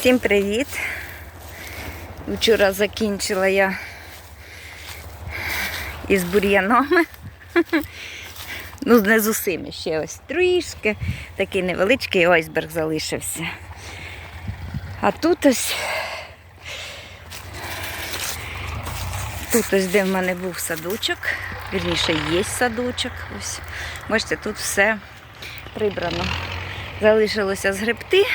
Всім привіт! Вчора закінчила я із бур'янами. Ну, не з усіми ще ось трішки. Такий невеличкий айсберг залишився. А тут ось. Тут ось де в мене був садочок. Вірніше, є садочок. Ось. Бачите, тут все прибрано. Залишилося згребти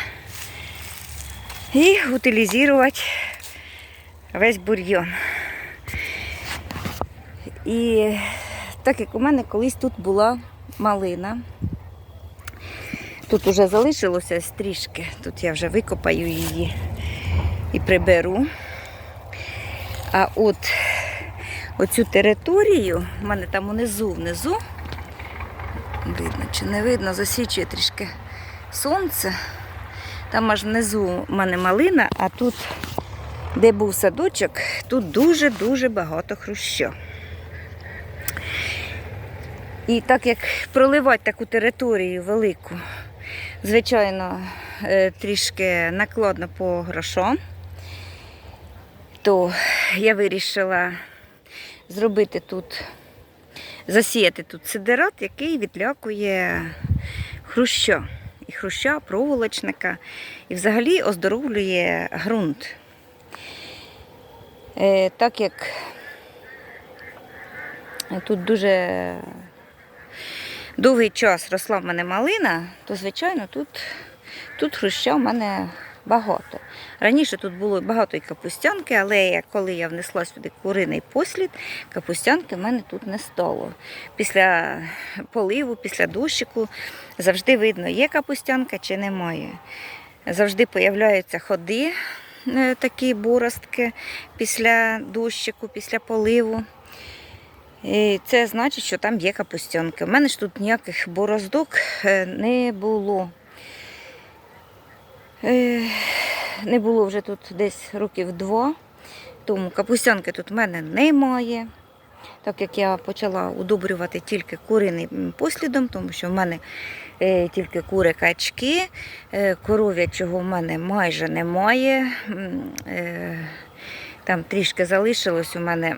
і утилізувати весь бур'йон. І так як у мене колись тут була малина, тут вже залишилося ось трішки, тут я вже викопаю її і приберу. А от оцю територію, в мене там унизу, внизу, видно чи не видно, засвічує трішки сонце. Там аж внизу в мене малина, а тут, де був садочок, тут дуже-дуже багато хруща. І так як проливати таку територію велику, звичайно, е, трішки накладно по грошам, то я вирішила зробити тут, засіяти тут сидерат, який відлякує хруща. Хруща, проволочника, і взагалі оздоровлює ґрунт. Е, так як тут дуже довгий час росла в мене малина, то, звичайно, тут, тут хруща в мене багато. Раніше тут було багато і капустянки, але коли я внесла сюди куриний послід, капустянки в мене тут не стало. Після поливу, після дощику завжди видно, є капустянка чи немає. Завжди появляються ходи, е, такі боростки після дощику, після поливу. І це значить, що там є капустянки. У мене ж тут ніяких бороздок е, не було. Е, Не було вже тут десь років два, тому капустянки тут в мене немає. Так як я почала удобрювати тільки куриним послідом, тому що в мене е, тільки кури качки, е, коров'ячого в мене майже немає. Там трішки залишилось у мене,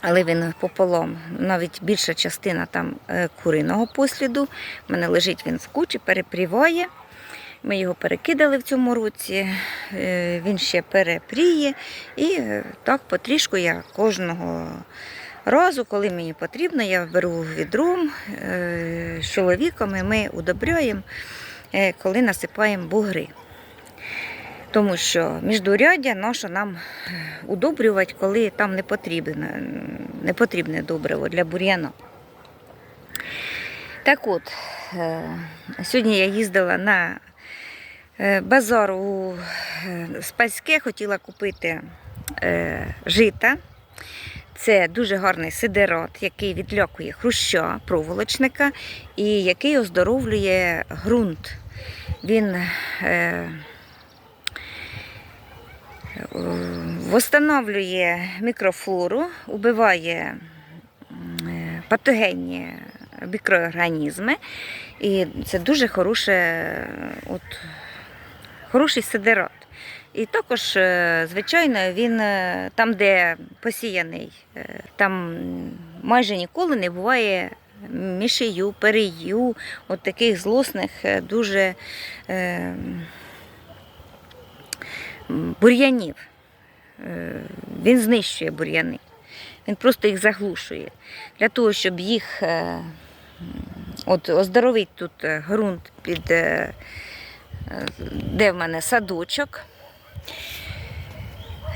але він пополам. Навіть більша частина там куриного посліду. У мене лежить він в кучі, перепріває. Ми його перекидали в цьому році, е, він ще перепріє. І е, так потрішку я кожного разу, коли мені потрібно, я беру відром е, з чоловіком і ми удобряємо, коли насипаємо бугри. Тому що міждуряддя наше нам удобрювати, коли там не потрібне, не потрібне добриво для бур'яна. Так от, сьогодні я їздила на базар у е, Спаське, хотіла купити е, жита. Це дуже гарний сидерат, який відлякує хруща, проволочника і який оздоровлює ґрунт. Він е, Восстановлює мікрофлору, убиває е, патогенні мікроорганізми. І це дуже хороше, е, от, хороший сидерат. І також, е, звичайно, він е, там, де посіяний, е, там майже ніколи не буває мішію, перею, от таких злосних, дуже бур'янів. Він знищує бур'яни. Він просто їх заглушує. Для того, щоб їх от, оздоровити тут ґрунт під де в мене садочок.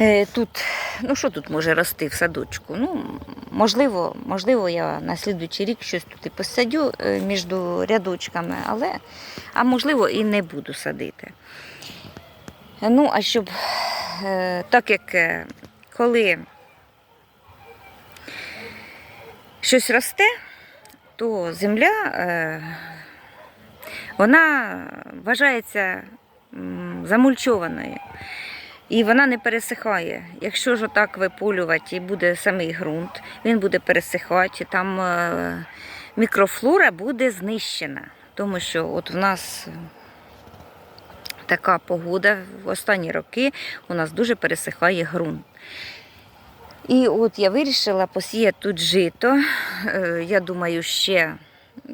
Е, Тут, ну що тут може рости в садочку? Ну, можливо, можливо, я на слідуючий рік щось тут і посадю е, між рядочками, але, а можливо, і не буду садити. Ну, а щоб е, так як коли щось росте, то земля вона вважається замульчованою. І вона не пересихає. Якщо ж отак виполювати і буде самий ґрунт, він буде пересихати, там е, мікрофлора буде знищена. Тому що от в нас така погода в останні роки у нас дуже пересихає ґрунт. І от я вирішила посіяти тут жито. Е, Я думаю, ще,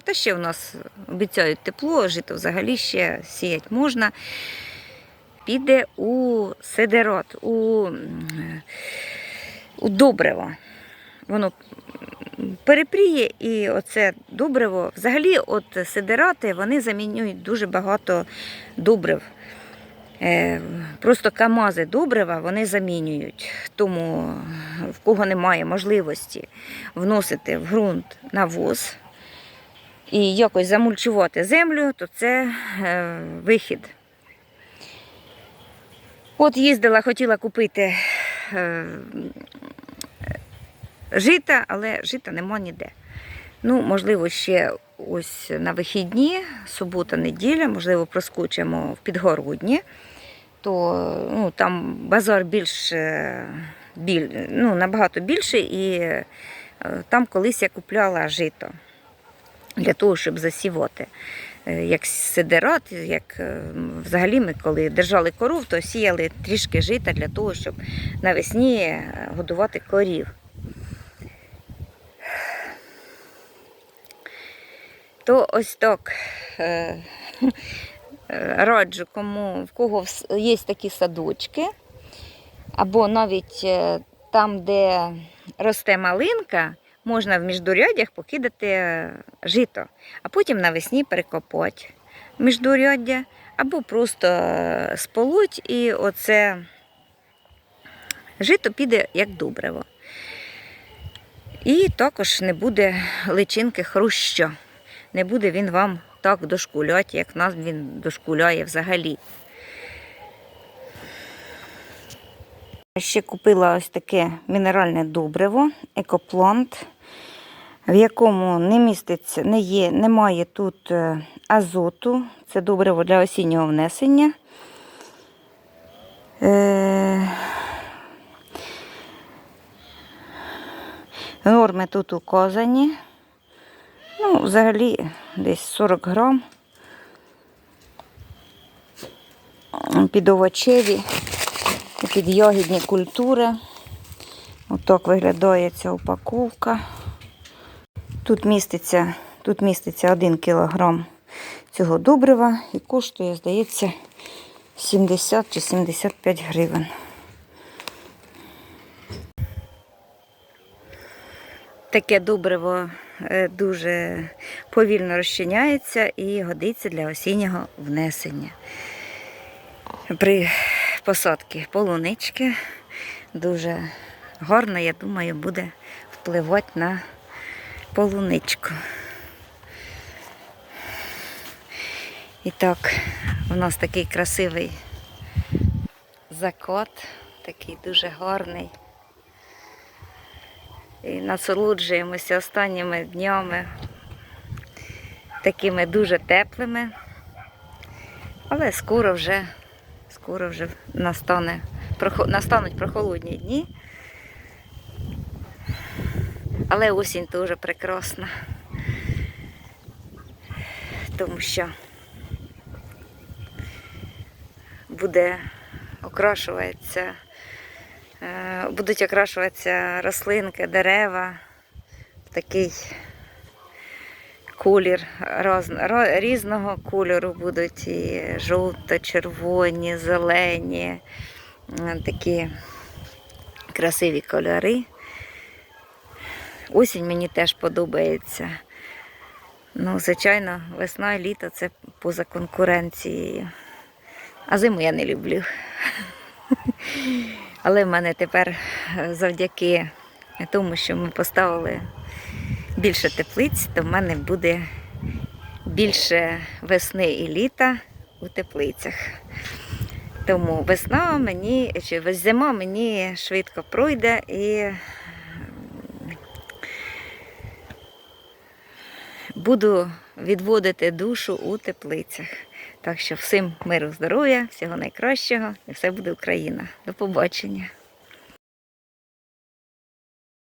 та ще в нас обіцяють тепло, жито взагалі ще сіяти можна. Піде у сидерот, у, у добриво. Воно перепріє і оце добриво. Взагалі, от сидерати вони замінюють дуже багато добрив. Е, Просто камази добрива вони замінюють. Тому в кого немає можливості вносити в ґрунт навоз і якось замульчувати землю, то це е, вихід. От їздила, хотіла купити е, жита, але жита нема ніде. Ну, можливо, ще ось на вихідні, субота, неділя, можливо, проскочимо в підгородні, то ну, там базар більш, е, біль, ну, набагато більший, і е, там колись я купляла жито для того, щоб засівати. Е, Як сидерат, як е, взагалі ми коли держали коров, то сіяли трішки жита для того, щоб навесні е, годувати корів. То ось так раджу, кому в кого є такі садочки, або навіть там, де росте малинка, можна в міждурядях покидати е, жито, а потім навесні перекопати міждуряддя, або просто е, сполоть, і оце жито піде як добриво. І також не буде личинки хруща. Не буде він вам так дошкуляти, як нас він дошкуляє взагалі. Ще купила ось таке мінеральне добриво, екоплант, в якому не міститься, не є, немає тут е, азоту. Це добриво для осіннього внесення. Е, Норми тут указані. Ну, взагалі десь 40 грам. Під овочеві, під ягідні культури. Отак виглядає ця упаковка. Тут міститься, тут міститься 1 кілограм цього добрива і коштує, здається, 70 чи 75 гривень. Таке добриво е, дуже повільно розчиняється і годиться для осіннього внесення. При посадці полунички дуже гарно, я думаю, буде впливати на полуничку. І так, у нас такий красивий закот, такий дуже гарний. І насолоджуємося останніми днями, такими дуже теплими. Але скоро вже, скоро вже настане, настануть прохолодні дні. Але осінь теж прекрасна. Тому що буде окрашуватися Е, будуть окрашуватися рослинки, дерева в такий колір різного кольору будуть і жовто-червоні, зелені, е, такі красиві кольори. Осінь мені теж подобається. Ну, звичайно, весна і літо це поза конкуренцією. А зиму я не люблю. Але в мене тепер е, завдяки тому, що ми поставили більше теплиць, то в мене буде більше весни і літа у теплицях. Тому весна мені, чи зима мені швидко пройде і буду відводити душу у теплицях. Так що всім миру, здоров'я, всього найкращого і все буде Україна. До побачення.